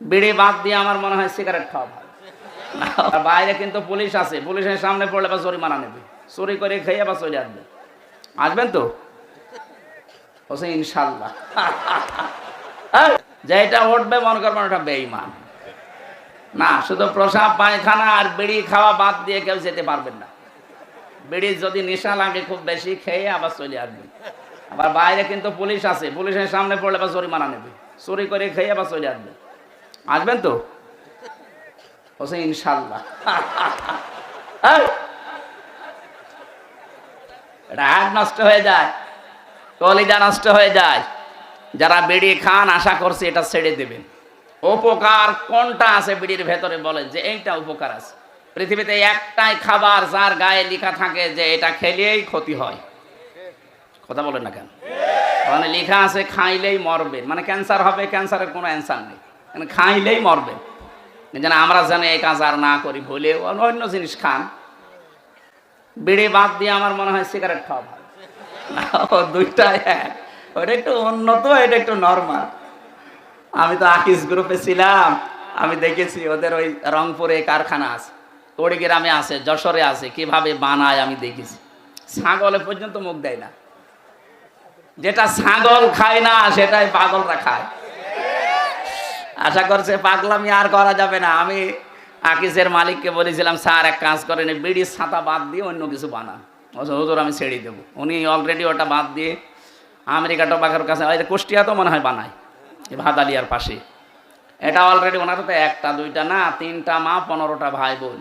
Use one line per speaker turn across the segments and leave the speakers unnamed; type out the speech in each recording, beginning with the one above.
বিড়ি বাদ দিয়ে আমার মনে হয় সিগারেট খাওয়া ভালো। বাইরে কিন্তু পুলিশ আছে, পুলিশের সামনে পড়লে বা জরিমানা নেবে। চুরি করে খেয়ে বা চলে আসবে। আসবেন তো? বলছে ইনশাল্লাহ। যেটা উঠবে মনে করবেন ওটা বেইমান না, শুধু প্রসাব, পায়খানা আর বিড়ি খাওয়া বাদ দিয়ে কেউ যেতে পারবেন না। বিড়ি যদি নেশা লাগে খুব বেশি, খেয়ে আবার চলে আসবেন আবার বাইরে কিন্তু পুলিশ আছে, পুলিশের সামনে পড়লে আবার জরিমানা নেবে। চুরি করে খেয়ে আবার চলে আসবে। আসবেন তো? বলছে ইনশাল্লাহ হাত নষ্ট হয়ে যায়, কলিজা নষ্ট হয়ে যায়। যারা বিড়ি খান, আশা করছে এটা ছেড়ে দেবেন। উপকার কোনটা আছে বিড়ির ভেতরে বলে যে এইটা উপকার আছে। পৃথিবীতে একটাই খাবার যার গায়ে লেখা থাকে যে এটা খেলেই ক্ষতি হয়। কথা বলেন না কেন? মানে লেখা আছে, খাইলেই মরবেন মানে ক্যান্সার হবে, ক্যান্সারের কোনো অ্যান্সার নেই। খাইলেই মরবেন যেন আমরা যেন এই কাজ আর না করি ভুলে অন্য জিনিস খান। বিড়ি বাদ দিয়ে আমার মনে হয় সিগারেট খাওয়া ভালো। দুইটা ওটা একটু উন্নত, এটা একটু নর্মাল আমি তো আকিস গ্রুপে ছিলাম। আমি দেখেছি ওদের ওই রংপুরে কারখানা আছে। কুড়িগ্রামে আছে, যশোরে আছে, কীভাবে বানায় আমি দেখেছি। ছাগলে পর্যন্ত মুখ দেয় না। যেটা ছাগল খায় না, সেটাই পাগলরা খায়। আশা করছে পাগলামি আর করা যাবে না। আমি আকিসের মালিককে বলেছিলাম, স্যার, এক কাজ করেন বিড়ির ছাতা বাদ দিয়ে অন্য কিছু বানান হুজুর, আমি ছেড়ে দেবো। উনি অলরেডি ওটা বাদ দিয়ে আমেরিকা টোবাকের কাছে কুষ্টিয়া তো মনে হয় বানায় ভাদালিয়ার পাশে। এটা অলরেডি ওনার তো একটা, দুইটা না, তিনটা মা, পনেরোটা ভাই বোন।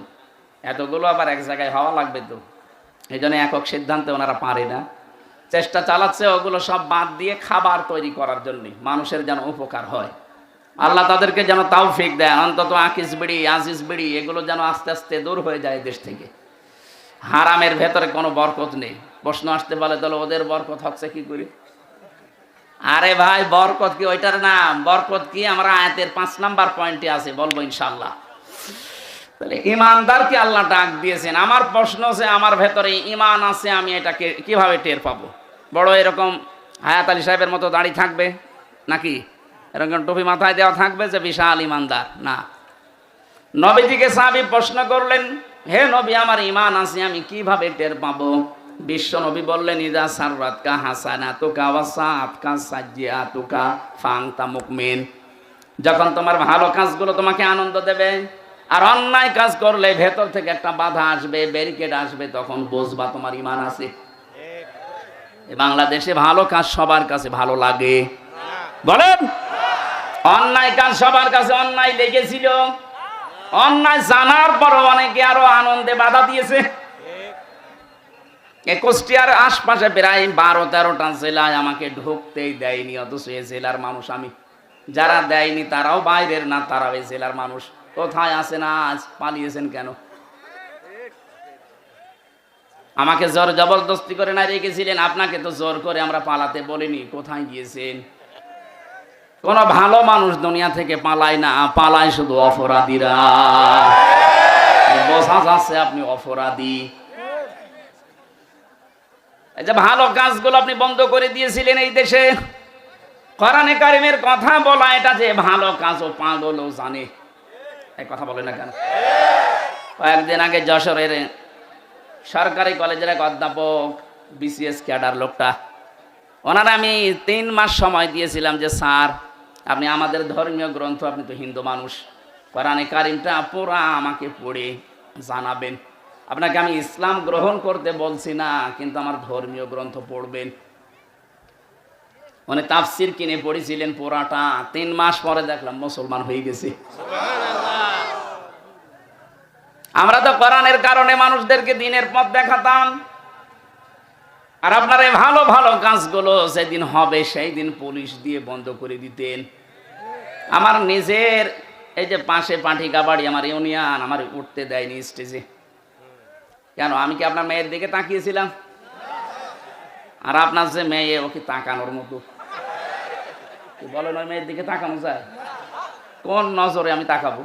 এতগুলো আবার এক জায়গায় হওয়া লাগবে তো। এই জন্য একক সিদ্ধান্তে ওনারা পারে না। চেষ্টা চালাচ্ছে, ওগুলো সব বাদ দিয়ে খাবার তৈরি করার জন্যে। মানুষের যেন উপকার হয়। আল্লাহ তাদেরকে যেন তাওফিক দেন, অন্তত আকিস বিড়ি, আজিজ বিড়ি, এগুলো যেন আস্তে আস্তে দূর হয়ে যায় দেশ থেকে। হারামের ভেতরে কোনো বরকত নেই। প্রশ্ন আসতে বলে তাহলে ওদের বরকত হচ্ছে কি করি? আরে ভাই, বরকত কি ওইটার নাম? বরকত কি? আমরা আয়াতের পাঁচ নাম্বার পয়েন্টে আছে, বলব ইনশাল্লাহ তাহলে ইমানদারকে আল্লাহ ডাক দিয়েছেন? আমার প্রশ্ন আছে আমার ভেতরে ইমান আছে, আমি এটাকে কীভাবে টের পাবো? বড় এরকম হায়াত আলী সাহেবের মতো দাঁড়িয়ে থাকবে নাকি? এরকম টুপি মাথায় দেওয়া থাকবে যে বিশাল ইমানদার। না। নবীজিকে সাহাবি প্রশ্ন করলেন হে নবী আমার ইমান আছে আমি কীভাবে টের পাবো? বিশ্ব নবী বললেন ইদা সাররাত কা হাসানা তুকা ওয়াসাত কা সাজিয়া তুকা ফাংতা মুকমিন। যখন তোমার ভালো কাজগুলো তোমাকে আনন্দ দেবে আর অন্যায় কাজ করলে ভেতর থেকে একটা বাধা আসবে ব্যারিকেড আসবে তখন বুঝবা তোমার ইমান আছে। বাংলাদেশে ভালো কাজ সবার কাছে ভালো লাগে। বলেন। অন্যায় কাজ সবার কাছে অন্যায় লেগেছিল। অন্যায় জানার পর অনেকে আরও আনন্দে বাধা দিয়েছে। একুশটিয়ার আশপাশে প্রায় বারো, তেরোটা জেলায় আমাকে ঢুকতেই দেয়নি, অথচ এ জেলার মানুষ আমি। যারা দেয়নি তারাও বাইরের না, তারাও এই জেলার মানুষ। কোথায় আসে না আজ? পালিয়েছেন কেন? আমাকে জোর জবরদস্তি করে না রেখেছিলেন, আপনাকে তো জোর করে আমরা পালাতে বলিনি, কোথায় গিয়েছেন? কোন ভালো মানুষ দুনিয়া থেকে পালায় না, পালায় শুধু অপরাধীরা। বোঝা যাচ্ছে আপনি অপরাধী। যে ভালো কাজগুলো আপনি বন্ধ করে দিয়েছিলেন এই দেশে। কোরআনে কারিমের কথা বলা, এটা যে ভালো কাজ, ও পাগলও জানে। এই কথা বলে না কেন? কয়েকদিন আগে যশোরের সরকারি কলেজের এক অধ্যাপক, বিসিএস ক্যাডার লোকটা, ওনারা আমি তিন মাস সময় দিয়েছিলাম যে, স্যার আপনি আমাদের ধর্মীয় গ্রন্থ আপনি তো হিন্দু মানুষ। কোরআনে কারিমটা পুরা আমাকে পড়ে জানাবেন। আপনাকে আমি ইসলাম গ্রহণ করতে বলছি না কিন্তু আমার ধর্মীয় গ্রন্থ পড়বেন। মানে তাফসির কিনে পড়েছিলেন পুরাটা তিন মাস পরে দেখলাম মুসলমান হয়ে গেছে। আমরা তো কোরআনের কারণে মানুষদেরকে দিনের পথ দেখাতাম। আর আপনার এই ভালো ভালো কাজগুলো যেদিন হবে সেই দিন পুলিশ দিয়ে বন্ধ করে দিতেন। আমার নিজের, এই যে পাশে পাঠিকা বাড়ি আমার ইউনিয়ন, আমার উঠতে দেয়নি স্টেজে। কেন, আমি কি আপনার মেয়ের দিকে তাকিয়েছিলাম? আর আপনার যে মেয়ে ওকে তাকানোর মতো? বলেন ওই মেয়ের দিকে তাকানো যায়? কোন নজরে আমি তাকাবো?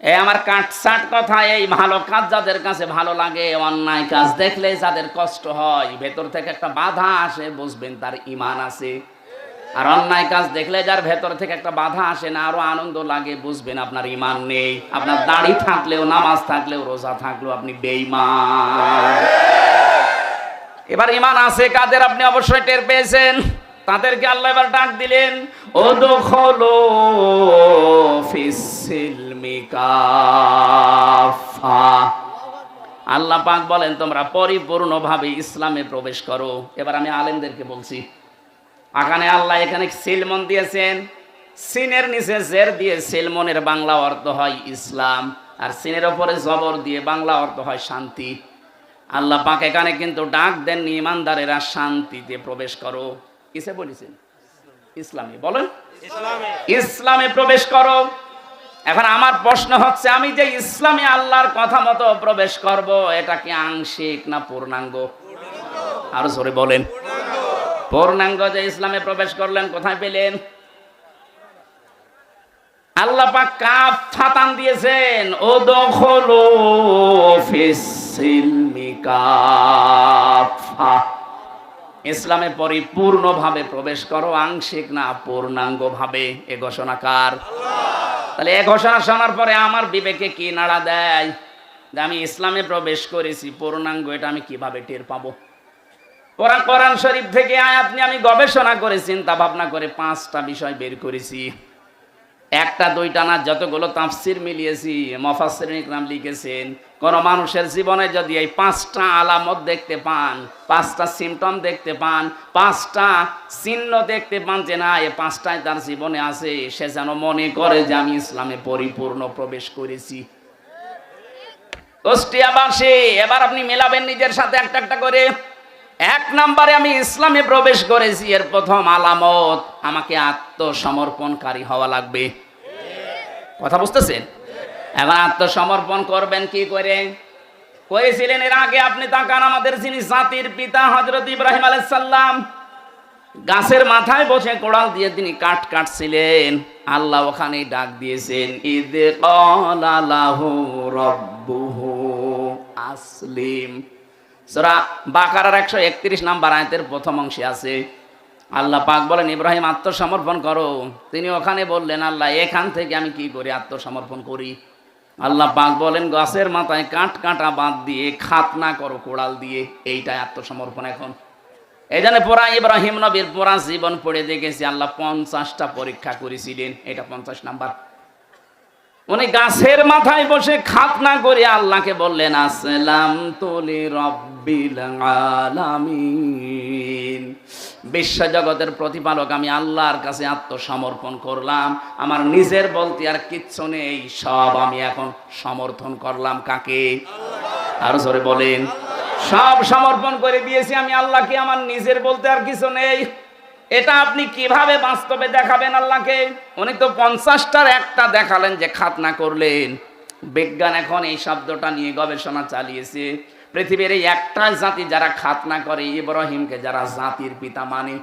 এই আমার কাটসাট কথা, এই ভালো কাজ যাদের কাছে ভালো লাগে, অন্যায় কাজ দেখলে যাদের কষ্ট হয়, ভেতর থেকে একটা বাধা আসে, বুঝবেন তার ইমান আছে। আর অন্যায় কাজ দেখলে যার ভেতর থেকে একটা বাধা আসে না, আরও আনন্দ লাগে, বুঝবেন আপনার ইমান নেই। আপনার দাড়ি থাকলেও, নামাজ থাকলেও, রোজা থাকলেও আপনি বেইমান এবার ইমান আছে কাদের আপনি অবশ্যই টের পেয়েছেন? তাদেরকে আল্লাহ এবার ডাক দিলেন ও দখলো আল্লাহ পাক বলেন তোমরা পরিপূর্ণভাবে ইসলামে প্রবেশ করো। এবার আমি আলেমদেরকে বলছি এখানে আল্লাহ এখানে সিলমন দিয়েছেন। সিনের নিচে জের দিয়ে সিলমনের বাংলা অর্থ হয় ইসলাম আর সিনের ওপরে জবর দিয়ে বাংলা অর্থ হয় শান্তি। আল্লাহ পাক এখানে কিন্তু ডাক দেন ইমানদারেরা শান্তিতে প্রবেশ করো। কিসে বলেছেন? ইসলামে। বলেন। ইসলামে প্রবেশ করো। এখন আমার প্রশ্ন হচ্ছে, আমি যে ইসলামে আল্লাহর কথা মতো প্রবেশ করব, এটা কি আংশিক না পূর্ণাঙ্গ? আরও জোরে বলেন। পূর্ণাঙ্গ যে ইসলামে প্রবেশ করলেন, কোথায় পেলেন? আল্লাহ পাক কাফ ফাতান দিয়েছেন ও দখলো ফিসিলমি কাফা। ইসলামে পরিপূর্ণভাবে প্রবেশ করো, আংশিক না পূর্ণাঙ্গ ভাবে এ ঘোষণাকার তাহলে এ ঘোষণা শোনার পরে আমার বিবেকে কি নাড়া দেয়? যে আমি ইসলামে প্রবেশ করেছি, পূর্ণাঙ্গ, এটা আমি কীভাবে টের পাবো? ওরা কোরআন শরীফ থেকে আয়াত নিয়ে আমি গবেষণা করে চিন্তা ভাবনা করে পাঁচটা বিষয় বের করেছি। একটা, দুইটা না যতগুলো তাফসির মিলিয়েছি মফাসির ইকরাম লিখেছেন। কোন মানুষের জীবনে যদি এই পাঁচটা আলামত দেখতে পান, পাঁচটা সিমটম দেখতে পান, পাঁচটা চিহ্ন দেখতে পান যে না এই পাঁচটায় তার জীবনে আছে, সে যেন মনে করে যে আমি ইসলামে পরিপূর্ণ প্রবেশ করেছি। কুষ্টিয়াবাসী এবার আপনি মেলাবেন নিজের সাথে একটা একটা করে। এক নম্বরে আমি ইসলামে প্রবেশ করেছি, এর প্রথম আলামত, আমাকে আত্মসমর্পণকারী হওয়া লাগবে। কথা বুঝতেছেন? এখন আত্মসমর্পণ করবেন কি করে? করেছিলেন এর আগে আপনি তাকান আমাদের যিনি জাতির পিতা হজরত ইব্রাহিম আলাইসাল্লাম গাছের মাথায় বসে কোড়াল দিয়ে তিনি কাঠ কাটছিলেন। আল্লাহ ওখানে ডাক দিয়েছেন ঈদে আসলিম। সোরা বাকারার একশো একত্রিশ নাম্বার আয়তের প্রথম অংশে আছে। আল্লাহ পাক বলেন, ইব্রাহিম, আত্মসমর্পণ করো। তিনি ওখানে বললেন, আল্লাহ, এখান থেকে আমি কি করি? আত্মসমর্পণ করি? আল্লাহ পাক বলেন, গাছের মাথায় কাঠ কাঁটা বাদ দিয়ে, খাতনা করো কোড়াল দিয়ে। এইটাই আত্মসমর্পণ এখন। এই জন্য পোড়া ইব্রাহিম নবীর পোড়া জীবন পড়ে দেখেছি, আল্লাহ পঞ্চাশটা পরীক্ষা করেছিলেন। এটা পঞ্চাশ নাম্বার। উনি গাছের মাথায় বসে খাতনা করে আল্লাহকে বললেন আসলাম তোলে রব্বিল আলামিন। বিশ্ব জগতের প্রতিপালক, আমি আল্লাহর কাছে আত্মসমর্পণ করলাম। আমার নিজের বলতে আর কিচ্ছু নেই, সব আমি এখন সমর্থন করলাম কাকে? আর জোরে বলেন। সব সমর্পণ করে দিয়েছি আমি আল্লাহকে, আমার নিজের বলতে আর কিছু নেই। এটা আপনি কীভাবে বাস্তবে দেখাবেন আল্লাহকে? উনি তো পঞ্চাশটার একটা দেখালেন যে খাতনা করলেন। বিজ্ঞান এখন এই শব্দটা নিয়ে গবেষণা চালিয়েছে। পৃথিবীর এই একটা জাতি যারা খাতনা করে, ইব্রাহিমকে যারা জাতির পিতা মানে।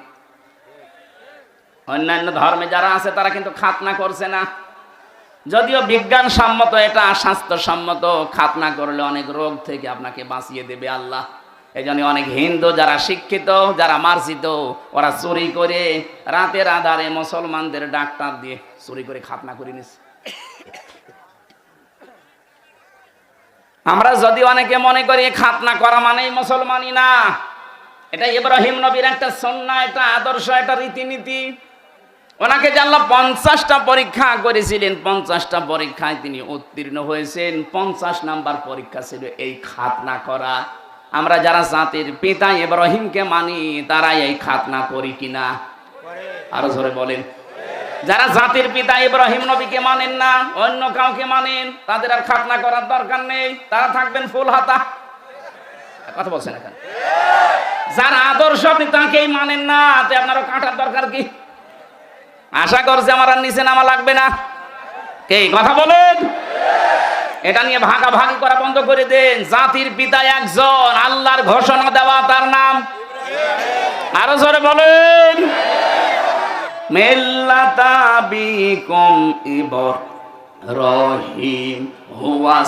অন্যান্য ধর্মে যারা আছে, তারা কিন্তু খাতনা করছে না। যদিও বিজ্ঞান সম্মত এটা স্বাস্থ্যসম্মত, খাতনা করলে অনেক রোগ থেকে আপনাকে বাঁচিয়ে দেবে আল্লাহ। এই অনেক হিন্দু যারা শিক্ষিত, যারা মার্জিত, ওরা চুরি করে রাতের আধারে মুসলমানদের ডাক্তার দিয়ে চুরি করে খাতনা করে নিছে। আমরা যদি অনেকে মনে করি খাতনা করা মানেই মুসলমানই না, এটা ইব্রাহিম নবীর একটা সন্না একটা আদর্শ একটা রীতিনীতি। ওনাকে জানলাম পঞ্চাশটা পরীক্ষা করেছিলেন, পঞ্চাশটা পরীক্ষায় তিনি উত্তীর্ণ হয়েছেন। পঞ্চাশ নাম্বার পরীক্ষা ছিল এই খাতনা করা। আমরা যারা জাতির পিতা ইব্রাহিমকে মানি, তারাই এই খাতনা করি কিনা? আরও জোরে বলেন। যারা জাতির পিতা ইব্রাহিম নবীকে মানেন না, অন্য কাউকে মানেন, তাদের আর খাতনা করার দরকার নেই। তারা থাকবেন ফুল হাতা। কথা বলছেন এখানে? যারা আদর্শ আপনি তাকেই মানেন না, তে আপনারও কাটার দরকার কি? আশা করছে আমার আর নিচে নামা লাগবে না। কে? কথা বলেন। এটা নিয়ে ভাগাভাগি করা বন্ধ করে দেন। জাতির পিতা একজন, আল্লাহর ঘোষণা দেওয়া তার নাম। আরও জোরে বলেন। হুয়া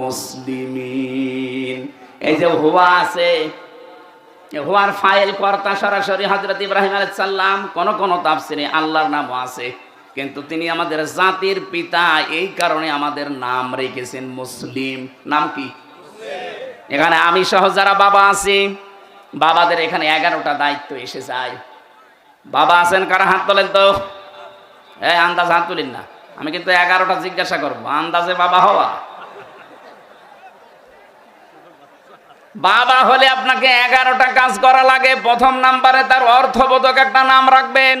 মুসলিমিন। এই যে হুয়া আছে হুয়ার ফাইল সরাসরি কোন কোন তাফসিরে আল্লাহর নামও আছে। কিন্তু তিনি আমাদের জাতির পিতা, এই কারণে আমাদের নাম রেখেছেন মুসলিম। নাম কি? এখানে আমি সহ যারা বাবা আছি, বাবাদের এখানে এগারোটা দায়িত্ব এসে যায়। বাবা আছেন কারা? হাত তোলেন তো। এই আন্দাজ হাত তুলেন না। আমি কিন্তু এগারোটা জিজ্ঞাসা করব, আন্দাজে বাবা হওয়া? বাবা হলে আপনাকে এগারোটা কাজ করা লাগে। প্রথম নাম্বারে তার অর্থবোধক একটা নাম রাখবেন।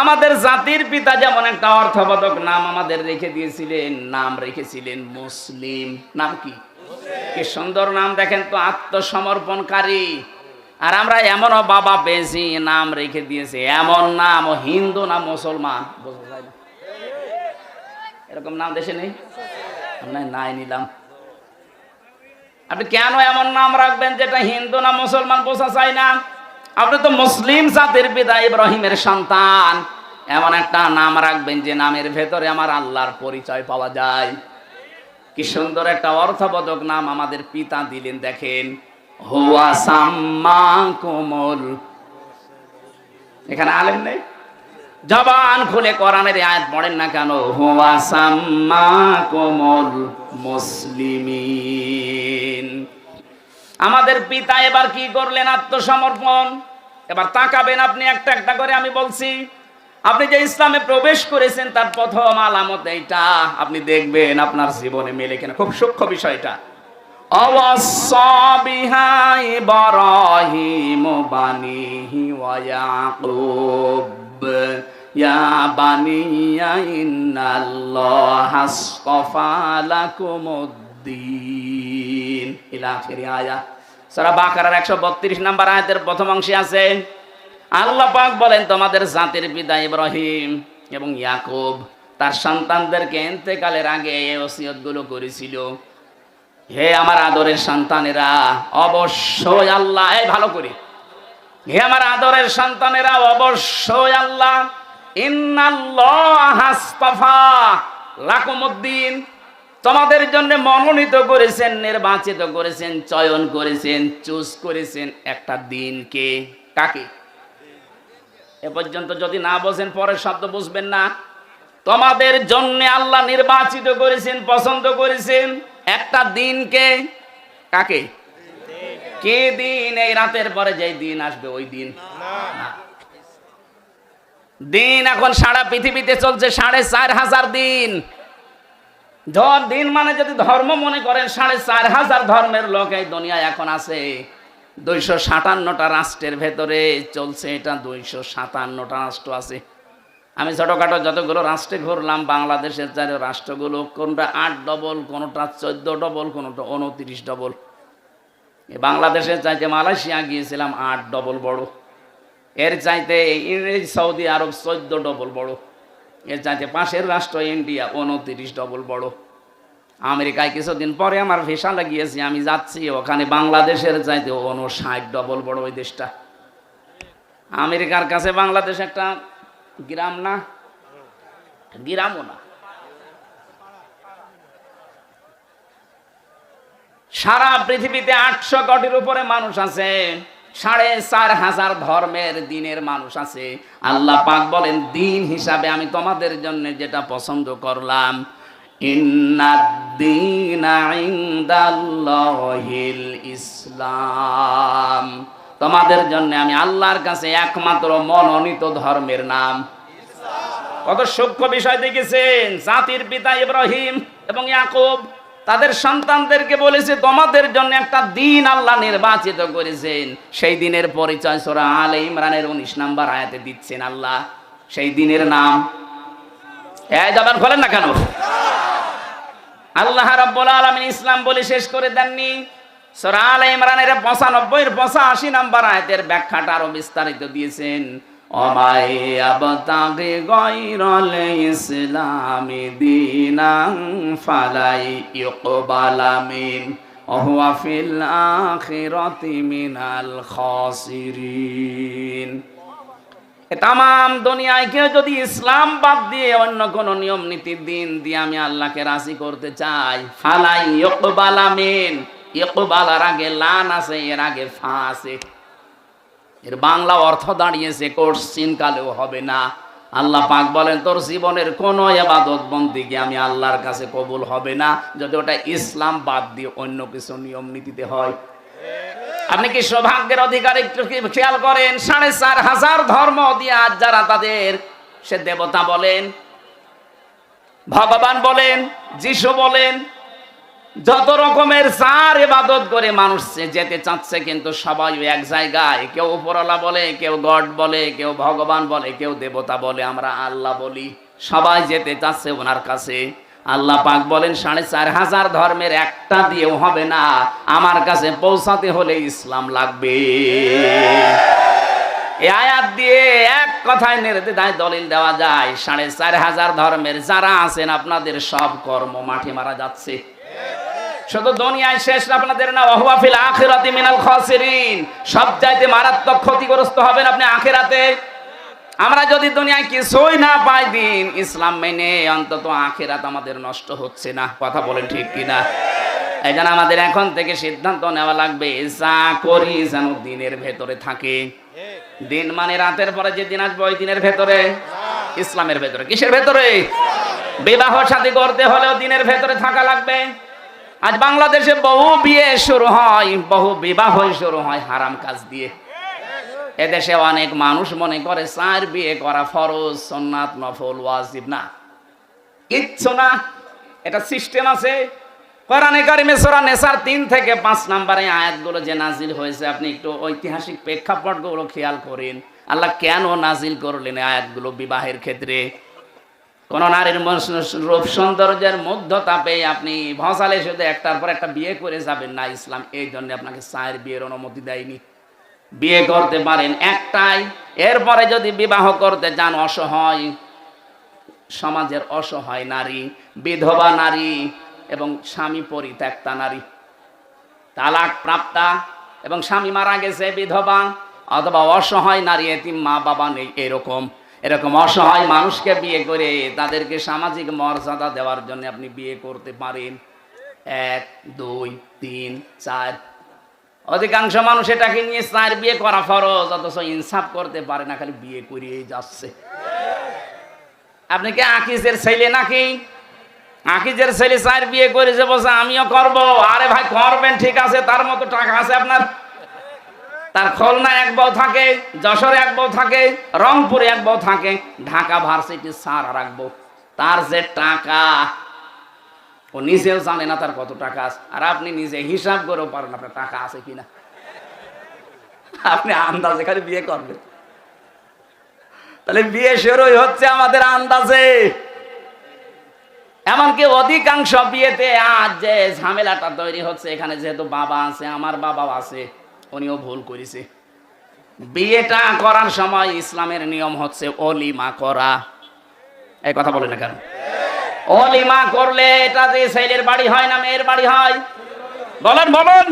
আমাদের জাতির পিতা যেমন একটা অর্থবোধক নাম আমাদের রেখে দিয়েছিলেন, নাম রেখেছিলেন মুসলিম। নাম কি? কি সুন্দর নাম দেখেন তো, আত্মসমর্পণকারী। আর আমরা এমনও বাবা পেয়েছি, নাম রেখে দিয়েছে। এমন নাম হিন্দু না মুসলমান? বোঝা যায় এরকম নাম দেশে নেই? নাই নিলাম। আপনি কেন এমন নাম রাখবেন যেটা হিন্দু না মুসলমান বোঝা যায় না? আপনি তো মুসলিম জাতির পিতা ইব্রাহিমের সন্তান। এমন একটা নাম রাখবেন যে নামের ভেতরে আমার আল্লাহর পরিচয় পাওয়া যায়। কি সুন্দর একটা অর্থবোধক নাম আমাদের পিতা দিলেন, দেখেন। হুয়া সাম্মা কোমল এখানে আলেম নেই? জবান খুলে কোরআনের আয়াত পড়েন না কেন? হুয়া সাম্মা কোমল মুসলিমিন। আমাদের পিতা এবার কি করলেন? আত্মসমর্পণ। এবার তাকাবেন আপনি একটা একটা করে, আমি বলছি, আপনি যে ইসলামে প্রবেশ করেছেন, তার প্রথম আলামত এইটা। আপনি দেখবেন আপনার জীবনে মেলে কিনা। খুব সূক্ষ্ম বিষয়টা। অবসবিহাই বানিয়া আয়াত সূরা বাকারার 132 নম্বর আয়াতের প্রথম অংশে আছে, আল্লাহ পাক বলেন, তোমাদের জাতির পিতা ইব্রাহিম এবং ইয়াকুব তার সন্তানদেরকে এন্তেকালের আগে এই ওসিয়তগুলো করেছিল। হে আমার আদরের সন্তানেরা, অবশ্যই আল্লাহ, এই ভালো করে। হে আমার আদরের সন্তানেরা, অবশ্যই আল্লাহ ইন্নাল্লাহাস্তাফা লাকুমুদ্দিন তোমাদের জন্য মনোনীত করেছেন, নির্বাচিত করেছেন, চয়ন করেছেন, চুজ করেছেন একটা দিনকে কাকে? এ পর্যন্ত যদি না বোঝেন, পরের শব্দ বুঝবেন না। তোমাদের জন্য আল্লাহ নির্বাচিত করেছেন, পছন্দ করেছেন, একটা দিনকে কাকে? কে দিন? এই রাতের পরে যেই দিন আসবে, ওই দিন। দিন এখন সারা পৃথিবীতে চলছে সাড়ে চার হাজার দিন। ধর দিন মানে যদি ধর্ম মনে করেন, সাড়ে চার হাজার ধর্মের লোক এই দুনিয়ায় এখন আছে। দুইশো সাতান্নটা রাষ্ট্রের ভেতরে চলছে এটা, দুইশো সাতান্নটা রাষ্ট্র আছে। আমি ছোটোখাটো যতগুলো রাষ্ট্রে ঘুরলাম, বাংলাদেশের চার রাষ্ট্রগুলো কোনটা আট ডবল, কোনোটা চোদ্দ ডবল, কোনোটা উনত্রিশ ডবল। বাংলাদেশের চাইতে মালয়েশিয়া গিয়েছিলাম, আট ডবল বড়। এর চাইতে ইংরেজ, সৌদি, আরব চোদ্দ ডবল বড়। এর চাইতে পাশের রাষ্ট্র ইন্ডিয়া, উনত্রিশ ডবল বড়। আমেরিকায় কিছুদিন পরে আমার ভিসা লাগিয়েছি, আমি যাচ্ছি, ওখানে বাংলাদেশের চাইতে ষাট ডবল বড় ওই দেশটা। আমেরিকার কাছে বাংলাদেশ একটা গ্রাম না? গ্রামও না। সারা পৃথিবীতে আটশো কোটির উপরে মানুষ আছে। সাড়ে চার হাজার ধর্মের দিনের মানুষ আছে। আল্লাহ পাক বলেন, দিন হিসাবে আমি তোমাদের জন্য যেটা পছন্দ করলাম ইসলাম। তোমাদের জন্য আমি আল্লাহর কাছে একমাত্র মনোনীত ধর্মের নাম। কত সূক্ষ্ম বিষয় দেখেছেন, জাতির পিতা ইব্রাহিম এবং ইয়াকুব। তাদের সন্তানদেরকে বলেছে, তোমাদের জন্য একটা দিন আল্লাহ নির্বাচিত করেছেন। সেই দিনের পরিচয় সোরা আলে ইমরানের উনিশ নাম্বার আয়াতে দিচ্ছেন আল্লাহ। সেই দিনের নাম। এই খোলেন না কেন? আল্লাহ রাব্বুল আলামিন ইসলাম বলে শেষ করে দেননি। সূরা আলে ইমরানের 95 এর 85 নাম্বার আয়াতের ব্যাখ্যাটা আরও বিস্তারিত দিয়েছেন। অমাই আবতাগি গায়রাল ইসলামি দীনান ফালাই ইকবালা মিন ওহুয়া ফিল আখিরাতি মিনাল খাসিরিন। তাম দুনিয়ায় কেউ যদি ইসলাম বাদ দিয়ে অন্য কোন নিয়ম নীতির দিন দিয়ে আমি আল্লাহকে রাজি করতে চাই, ফালাই ইকবাল আমিন। ইকবালার আগে লান আছে, এর আগে ফা আছে এর বাংলা অর্থ দাঁড়িয়েছে কোর্সিন কালেও হবে না। আল্লাহ পাক বলেন, তোর জীবনের কোন এবাদত বন্দিকে আমি আল্লাহর কাছে কবুল হবে না। যদি ওটা ইসলাম বাদ দিয়ে অন্য কিছু নিয়ম নীতিতে হয়। আপনি কি সৌভাগ্যের অধিকার একটু খেয়াল করেন? সাড়ে চার হাজার ধর্ম দিয়ে আজ যারা তাদের, সে দেবতা বলেন, ভগবান বলেন, যিশু বলেন যত রকমের চার এবাদত করে মানুষ যেতে চাচ্ছে, কিন্তু সবাই এক জায়গায়। কেউ উপরওয়ালা বলে, কেউ গড বলে, কেউ ভগবান বলে, কেউ দেবতা বলে, আমরা আল্লাহ বলি। সবাই যেতে চাচ্ছে ওনার কাছে। আল্লাহ পাক বলেন, সাড়ে চার হাজার ধর্মের একটা দিয়েও হবে না। আমার কাছে পৌঁছাতে হলে ইসলাম লাগবে। আয়াত দিয়ে এক কথায় নেড়ে দায় দলিল দেওয়া যায়। সাড়ে চার হাজার ধর্মের যারা আছেন, আপনাদের সব কর্ম মাঠে মারা যাচ্ছে। শুধু দুনিয়ায় শেষ আপনাদের না ওয়াহুয়াফিল আখিরাতি মিনাল খাসিরিন। সব চাইতে মারাত্মক ক্ষতিগ্রস্ত হবেন আপনি আখিরাতে। আমরা যদি দুনিয়ায় কিছুই না পাই, দিন ইসলাম মেনে অন্তত আখিরাত আমাদের নষ্ট হচ্ছে না। কথা বলেন ঠিক কিনা? এই জন্য আমাদের এখন থেকে সিদ্ধান্ত নেওয়া লাগবে, যা করি যেন দিনের ভেতরে থাকে। দিন মানে রাতের পরে যে দিন আসবে, ওই দিনের ভেতরে? ইসলামের ভেতরে। কিসের ভেতরে? বিবাহ শাদী করতে হলেও দিনের ভেতরে থাকা লাগবে। আজ বাংলাদেশে বহু বিয়ে শুরু হয়, বহু বিবাহ শুরু হয় হারাম কাজ দিয়ে। এদেশে অনেক মানুষ মনে করে চার বিয়ে করা ফরজ সন্ন্যাত নফল, ওয়াজিব, না। কিচ্ছু না। এটা সিস্টেম আছে। কোরআনে কারিমে সূরা নেসার তিন থেকে পাঁচ নম্বরে আয়াতগুলো যে নাজিল হয়েছে, আপনি একটু ঐতিহাসিক প্রেক্ষাপটগুলো খেয়াল করেন। আল্লাহ কেন নাজিল করলেন আয়াতগুলো বিবাহের ক্ষেত্রে? কোন নারীর রূপ সৌন্দর্যের মধ্যতা পেয়ে আপনি ভসালে শুধু একটার পর একটা বিয়ে করে যাবেন না ইসলাম। এই জন্য আপনাকে চায়ের বিয়ের অনুমতি দেয়নি। বিয়ে করতে পারেন একটাই। এরপরে যদি বিবাহ করতে যান, অসহায়, সমাজের অসহায় নারী, বিধবা নারী এবং স্বামী পরিত্যক্তা নারী তালাক প্রাপ্তা এবং স্বামী মারা গেছে, বিধবা অথবা অসহায় নারী, এতিম মা বাবা নেই, এরকম। এরকম অসহায় মানুষকে বিয়ে করে তাদেরকে সামাজিক মর্যাদা দেওয়ার জন্য আপনি বিয়ে করতে পারেন। এক, দুই, তিন, চার। অধিকাংশ মানুষ এটাকে নিয়ে চার বিয়ে করা ফরজ, অথচ ইনসাফ করতে পারে না, খালি বিয়ে করিয়েই যাচ্ছে। আপনি কি আকিজের ছেলে নাকি? আকিজের ছেলে চার বিয়ে করেছে বলছে, আমিও করব। আরে ভাই, করবেন, ঠিক আছে, তার মতো টাকা আছে আপনার। তার খুলনা এক বউ থাকে, যশোরে এক বউ থাকে, রংপুরে এক বউ থাকে, ঢাকা ভার্সিটি এক বউ। তার যে টাকা, ও নিজেও জানে না তার কত টাকা আছে। আর আপনি নিজে হিসাব করেও পারেন আপনার টাকা আছে কিনা। আপনি আন্দাজে খালি বিয়ে করবেন। তাহলে বিয়ে শুরুই হচ্ছে আমাদের আন্দাজে। এমনকি অধিকাংশ বিয়েতে আজ যে ঝামেলাটা তৈরি হচ্ছে, এখানে যেহেতু বাবা আছে, আমার বাবাও আছে উনিও ভুল করেছে। বিয়েটা করার সময় ইসলামের নিয়ম হচ্ছে অলিমা করা। এই কথা বলে না কেন? অলিমা করলে এটা যে ছেলের বাড়ি হয় না মেয়ের বাড়ি হয়? বলেন বলেন।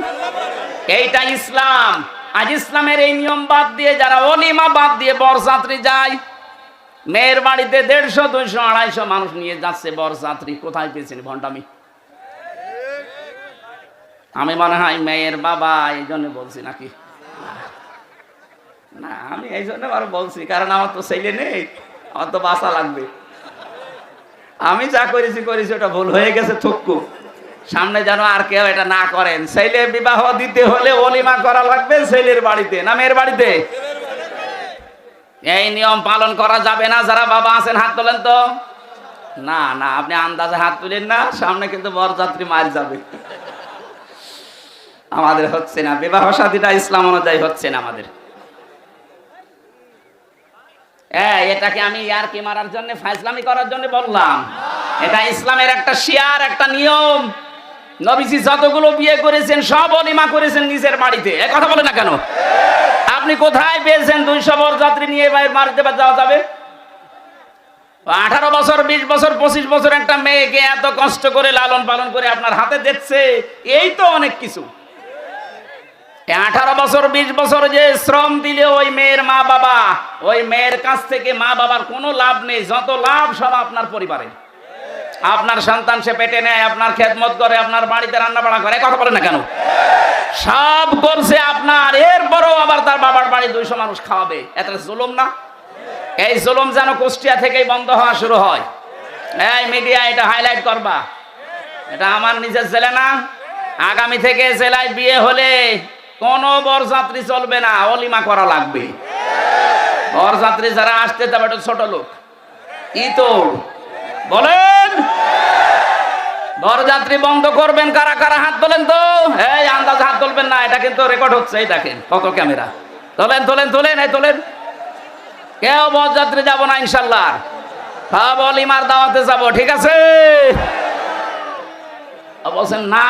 এইটা ইসলাম। আজ ইসলামের এই নিয়ম বাদ দিয়ে যারা অলিমা বাদ দিয়ে বরযাত্রী যায়, মেয়ের বাড়িতে দেড়শো, দুইশো, আড়াইশো মানুষ নিয়ে যাচ্ছে বরযাত্রী। কোথায় পেয়েছেন ভণ্ডামি? আমি মনে হয় মেয়ের বাবা এই জন্য বলছি নাকি? না, আমি এই জন্য আরও বলছি, কারণ আমার তো ছেলে নেই, আমার তো বাসা লাগবে। আমি যা করেছি করেছি, ওটা ভুল হয়ে গেছে থুক্কু সামনে যেন আর কেউ এটা না করেন। ছেলে বিবাহ দিতে হলে অলিমা করা লাগবে ছেলের বাড়িতে, না মেয়ের বাড়িতে? এই নিয়ম পালন করা যাবে না, যারা বাবা আছেন, হাত তোলেন তো। না না, আপনি আন্দাজে হাত তুলেন না, সামনে কিন্তু বরযাত্রী মার যাবে। আমাদের হচ্ছে না, বিবাহ সাথীটা ইসলাম অনুযায়ী হচ্ছে না আমাদের। এটাকে আমি কি মারার জন্য করার জন্য বললাম। এটা ইসলামের একটা শিয়ার, একটা নিয়ম। নবীজি যতগুলো বিয়ে করেছেন, সব অনিমা করেছেন নিজের বাড়িতে। এ কথা বলে না কেন? আপনি কোথায় পেয়েছেন দুইশো বরযাত্রী নিয়ে বাইরে মারতে যাওয়া যাবে? আঠারো বছর, বিশ বছর, পঁচিশ বছর একটা মেয়েকে এত কষ্ট করে লালন পালন করে আপনার হাতে দিচ্ছে, এই তো অনেক কিছু। আঠারো বছর, বিশ বছর যে শ্রম দিলে ওই মেয়ের মা বাবা, ওই মেয়ের কাছ থেকে মা বাবার কোনো লাভ নেই, যত লাভ সব আপনার পরিবারে আপনার সন্তান সে পেটে নেয়, আপনার খেদমত করে, আপনার বাড়িতে রান্না বাড়া করে কথা বলে না কেন? সব করছে আপনার, এরপরও আবার তার বাবার বাড়ি দুইশো মানুষ খাওয়াবে। এত জুলুম না? এই জুলুম যেন কুষ্টিয়া থেকেই বন্ধ হওয়া শুরু হয়। এই মিডিয়া, এটা হাইলাইট করবা। এটা আমার নিজের ছেলে না। আগামী থেকে জেলায় বিয়ে হলে কোনো বরযাত্রী চলবে না, অলিমা করা লাগবে। বরযাত্রী যারা আসতে যাবে এটা ছোট লোক। ইতর। বলেন। বরযাত্রী বন্ধ করবেন, কারা কারা হাত তোলেন তো? এই আন্দাজ হাত তুলবেন না, এটা কিন্তু রেকর্ড হচ্ছে, এই দেখেন কত ক্যামেরা তোলেন তোলেন তোলেন, এই তোলেন। কেউ বরযাত্রী যাব না, ইনশাল্লাহ। সব অলিমার দাওয়াতে যাব, ঠিক আছে? না।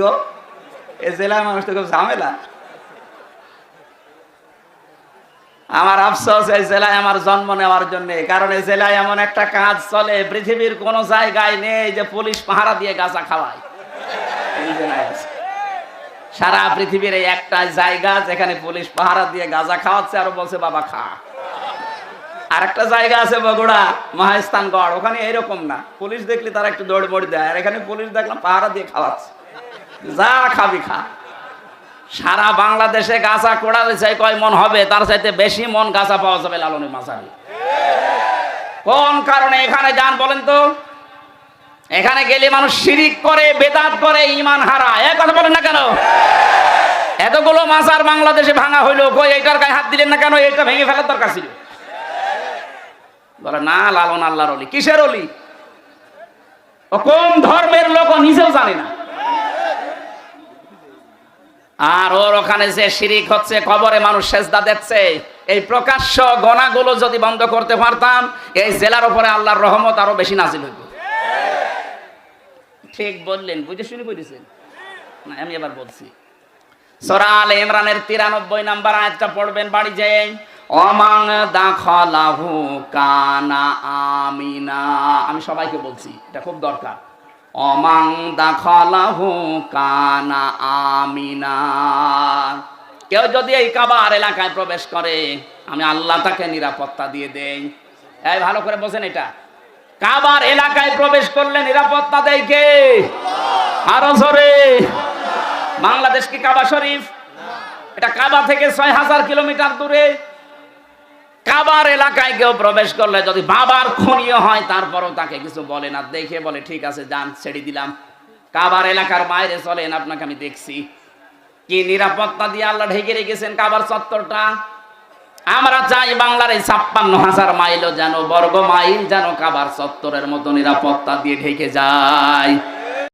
গো এ মানুষ তো খুব ঝামেলা আমার আফসোস এই জেলায় আমার জন্ম নেওয়ার জন্য, কারণ এই জেলায় এমন একটা কাজ চলে, পৃথিবীর কোন জায়গায় নেই যে পুলিশ পাহারা দিয়ে গাঁজা খাওয়ায়। সারা পৃথিবীর এই একটা জায়গা যেখানে পুলিশ পাহারা দিয়ে গাঁজা খাওয়াচ্ছে আর বলছে, বাবা, খা। আর একটা জায়গা আছে বগুড়া, মহাস্থানগড়, ওখানে এরকম না। পুলিশ দেখলে তারা একটু দৌড় বড়ি দেয়, আর এখানে পুলিশ দেখলাম পাহারা দিয়ে খাওয়াচ্ছে। যা খাবি খা। সারা বাংলাদেশে গাছা কোড়ালে চাই কয় মন হবে? তার চাইতে বেশি মন গাছা পাওয়া যাবে লালনে মাছারি কোন কারণে এখানে যান বলেন তো? এখানে গেলে মানুষ শিরিক করে, বেদাত করে ইমান হারা এক কথা বলেন না কেন? এতগুলো মাছার বাংলাদেশে ভাঙা হইল, কই এইটার গায়ে হাত দিলেন না কেন? এটা ভেঙে ফেলার দরকার ছিল। বলে, না, লালন আল্লাহর অলি। কিসের অলি? ও কোন ধর্মের লোক নিজেও জানে না। আর ওর ওখানে যে শিরিক হচ্ছে খবরে মানুষ সেজদা দিচ্ছে এই প্রকাশ্য গণাগুলো যদি বন্ধ করতে পারতাম, এই জেলার উপরে আল্লাহর রহমত আরও বেশি নাজিল হইব ঠিক বললেন, বুঝে শুনে বুঝেছেন না, আমি এবার বলছি। সরাল ইমরানের তিরানব্বই নাম্বার আয়াতটা পড়বেন, বাড়ি যে অমাং দাখলাহু কানা আমিনা। আমি সবাইকে বলছি, এটা খুব দরকার। অমাং দাখলাহু কানা আমিনা। কেউ যদি এই কাবার এলাকায় প্রবেশ করে, আমি আল্লাহ তাকে নিরাপত্তা দিয়ে দেই। এই, ভালো করে বোঝেন এটা। কাবার এলাকায় প্রবেশ করলে নিরাপত্তা দেয় কে? আরও জোরে। বাংলাদেশ কি কাবা শরীফ? এটা কাবা থেকে ছয় হাজার কিলোমিটার দূরে। কাবার এলাকায় কেউ প্রবেশ করলে যদি বাবার খনীয় হয়, তারপরও তাকে কিছু বলে না। দেখে বলে, ঠিক আছে, যান, ছেড়ে দিলাম। কাবার এলাকার বাইরে চলেন, আপনাকে আমি দেখছি। কি নিরাপত্তা দিয়ে আল্লাহ ঢেকে রেখেছেন কাবার চত্বরটা? আমরা চাই বাংলার এই ছাপ্পান্ন হাজার মাইলও যেন, বর্গ মাইল যেন কাবার চত্বরের মতো নিরাপত্তা দিয়ে ঢেকে যায়।